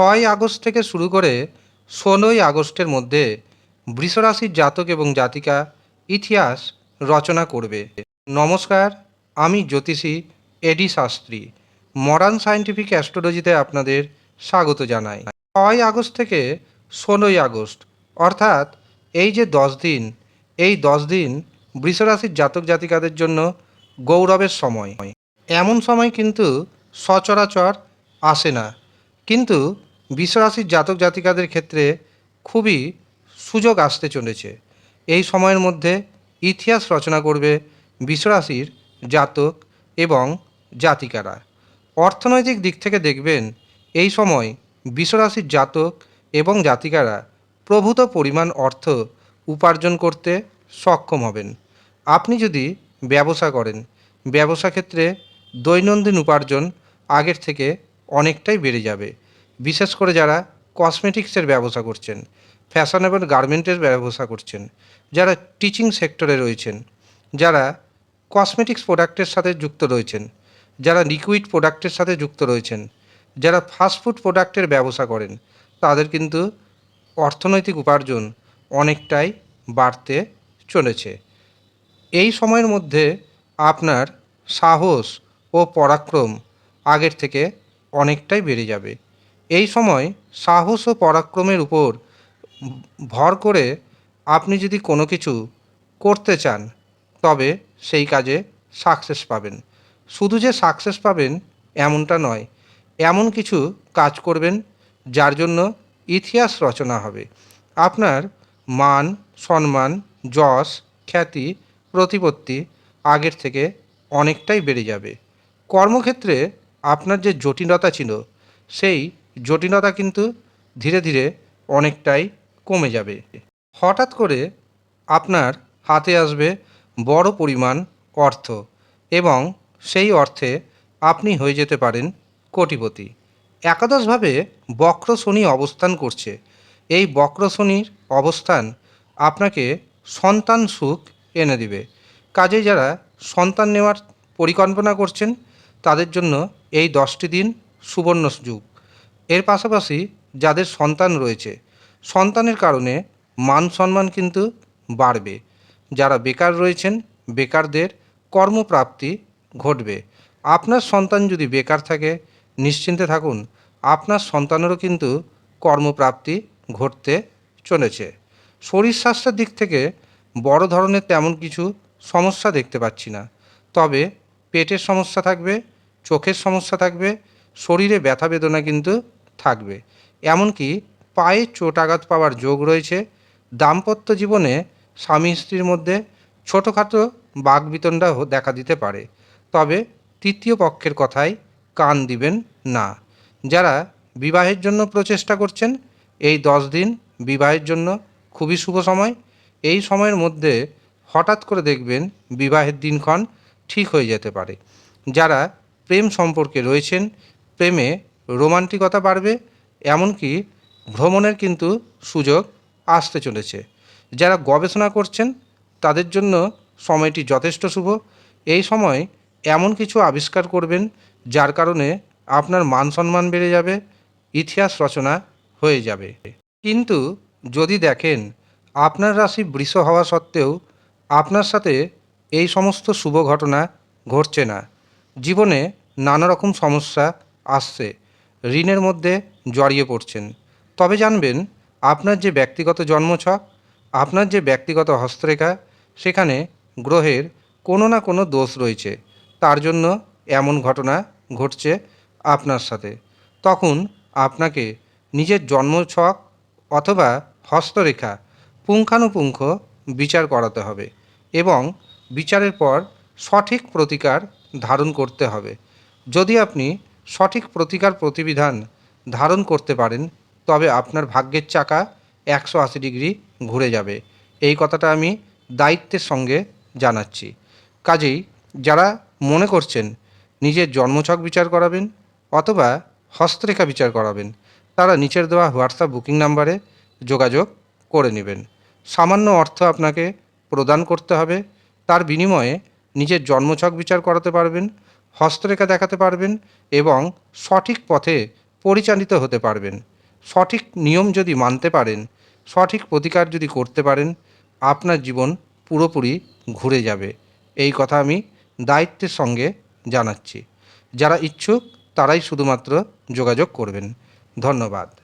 ছয় আগস্ট থেকে শুরু করে ষোলোই আগস্টের মধ্যে বৃষরাশির জাতক এবং জাতিকা ইতিহাস রচনা করবে। নমস্কার, আমি জ্যোতিষী এডি শাস্ত্রী। মডার্ন সায়েন্টিফিক অ্যাস্ট্রোলজিতে আপনাদের স্বাগত জানাই। ছয় আগস্ট থেকে ষোলোই আগস্ট, অর্থাৎ এই যে দশ দিন, এই দশ দিন বৃষরাশির জাতক জাতিকাদের জন্য গৌরবের সময়। এমন সময় কিন্তু সচরাচর আসে না। কিন্তু বিশ্বরাশির জাতক জাতিকাদের ক্ষেত্রে খুবই সুযোগ আসতে চলেছে। এই সময়ের মধ্যে ইতিহাস রচনা করবে বিশ্বরাশির জাতক এবং জাতিকারা। অর্থনৈতিক দিক থেকে দেখবেন, এই সময় বিশ্বরাশির জাতক এবং জাতিকারা প্রভূত পরিমাণ অর্থ উপার্জন করতে সক্ষম হবেন। আপনি যদি ব্যবসা করেন, ব্যবসা ক্ষেত্রে দৈনন্দিন উপার্জন আগের থেকে অনেকটাই বেড়ে যাবে। বিশেষ করে যারা কসমেটিক্সের ব্যবসা করছেন ফ্যাশনেবল গার্মেন্টের ব্যবসা করছেন, যারা টিচিং সেক্টরে রয়েছেন, যারা কসমেটিক্স প্রোডাক্টের সাথে যুক্ত রয়েছেন, যারা লিকুইড প্রোডাক্টের সাথে যুক্ত রয়েছেন, যারা ফাস্টফুড প্রোডাক্টের ব্যবসা করেন, তাদের কিন্তু অর্থনৈতিক উপার্জন অনেকটাই বাড়তে চলেছে। এই সময়ের মধ্যে আপনার সাহস ও পরাক্রম আগের থেকে অনেকটাই বেড়ে যাবে। এই সময় সাহস ও পরাক্রমের উপর ভর করে আপনি যদি কোনো কিছু করতে চান, তবে সেই কাজে সাকসেস পাবেন। শুধু যে সাকসেস পাবেন এমনটা নয়, এমন কিছু কাজ করবেন যার জন্য ইতিহাস রচনা হবে। আপনার মান, সম্মান, যশ, খ্যাতি, প্রতিপত্তি আগের থেকে অনেকটাই বেড়ে যাবে। কর্মক্ষেত্রে আপনার যে জটিলতা ছিল, সেই জটিলতা কিন্তু ধীরে ধীরে অনেকটাই কমে যাবে। হঠাৎ করে আপনার হাতে আসবে বড় পরিমাণ অর্থ এবং সেই অর্থে আপনি হয়ে যেতে পারেন কোটিপতি। একাদশভাবে বক্র শনি অবস্থান করছে। এই বক্র শনির অবস্থান আপনাকে সন্তান সুখ এনে দিবে। কাজে যারা সন্তান নেওয়ার পরিকল্পনা করছেন, তাদের জন্য এই দশটি দিন সুবর্ণ যুগ এর পাশাপাশি যাদের সন্তান রয়েছে, সন্তানের কারণে মান সম্মান কিন্তু বাড়বে। যারা বেকার রয়েছেন, বেকারদের কর্মপ্রাপ্তি ঘটবে। আপনার সন্তান যদি বেকার থাকে, নিশ্চিন্তে থাকুন, আপনার সন্তানেরও কিন্তু কর্মপ্রাপ্তি ঘটতে চলেছে। শরীর স্বাস্থ্যের দিক থেকে বড় ধরনের তেমন কিছু সমস্যা দেখতে পাচ্ছি না। তবে পেটের সমস্যা থাকবে, চোখের সমস্যা থাকবে, শরীরে ব্যথা বেদনা কিন্তু থাকবে। এমনকি পায়ে চোট আঘাত পাওয়ার যোগ রয়েছে। দাম্পত্য জীবনে স্বামী স্ত্রীর মধ্যে ছোটোখাটো বাগবিতণ্ডা দেখা দিতে পারে। তবে তৃতীয় পক্ষের কথায় কান দিবেন না। যারা বিবাহের জন্য প্রচেষ্টা করছেন, এই দশ দিন বিবাহের জন্য খুবই শুভ সময়। এই সময়ের মধ্যে হঠাৎ করে দেখবেন বিবাহের দিনক্ষণ ঠিক হয়ে যেতে পারে। যারা প্রেম সম্পর্কে রয়েছেন, প্রেমে রোমান্টিকতা বাড়বে, এমনকি ভ্রমণের কিন্তু সুযোগ আসতে চলেছে। যারা গবেষণা করছেন, তাদের জন্য সময়টি যথেষ্ট শুভ। এই সময় এমন কিছু আবিষ্কার করবেন, যার কারণে আপনার মান সম্মান বেড়ে যাবে, ইতিহাস রচনা হয়ে যাবে। কিন্তু যদি দেখেন, আপনার রাশি বৃষ হওয়া সত্ত্বেও আপনার সাথে এই সমস্ত শুভ ঘটনা ঘটছে না। জীবনে নানা রকম সমস্যা আসছে। ঋণের মধ্যে জড়িয়ে পড়ছেন। তবে জানবেন, আপনার যে ব্যক্তিগত জন্মছক, আপনার যে ব্যক্তিগত হস্তরেখা, সেখানে গ্রহের কোনো না কোনো দোষ রয়েছে। তার জন্য এমন ঘটনা ঘটছে আপনার সাথে। তখন আপনাকে নিজের জন্মছক অথবা হস্তরেখা পুঙ্খানুপুঙ্খ বিচার করাতে হবে এবং বিচারের পর সঠিক প্রতিকার ধারণ করতে হবে। যদি আপনি সঠিক প্রতিকার প্রতিবিধান ধারণ করতে পারেন, তবে আপনার ভাগ্যের চাকা একশো আশি ডিগ্রি ঘুরে যাবে। এই কথাটা আমি দায়িত্বের সঙ্গে জানাচ্ছি। কাজেই যারা মনে করছেন নিজের জন্মছক বিচার করাবেন অথবা হস্তরেখা বিচার করাবেন, তারা নিচের দেওয়া হোয়াটসঅ্যাপ বুকিং নাম্বারে যোগাযোগ করে নেবেন। সামান্য অর্থ আপনাকে প্রদান করতে হবে। তার বিনিময়ে নিজের জন্মছক বিচার করাতে পারবেন হস্তরেখা দেখাতে পারবেন এবং সঠিক পথে পরিচালিত হতে পারবেন। সঠিক নিয়ম যদি মানতে পারেন, সঠিক প্রতিকার যদি করতে পারেন, আপনার জীবন পুরোপুরি ঘুরে যাবে। এই কথা আমি দায়িত্বের সঙ্গে জানাচ্ছি। যারা ইচ্ছুক, তারাই শুধুমাত্র যোগাযোগ করবেন। ধন্যবাদ।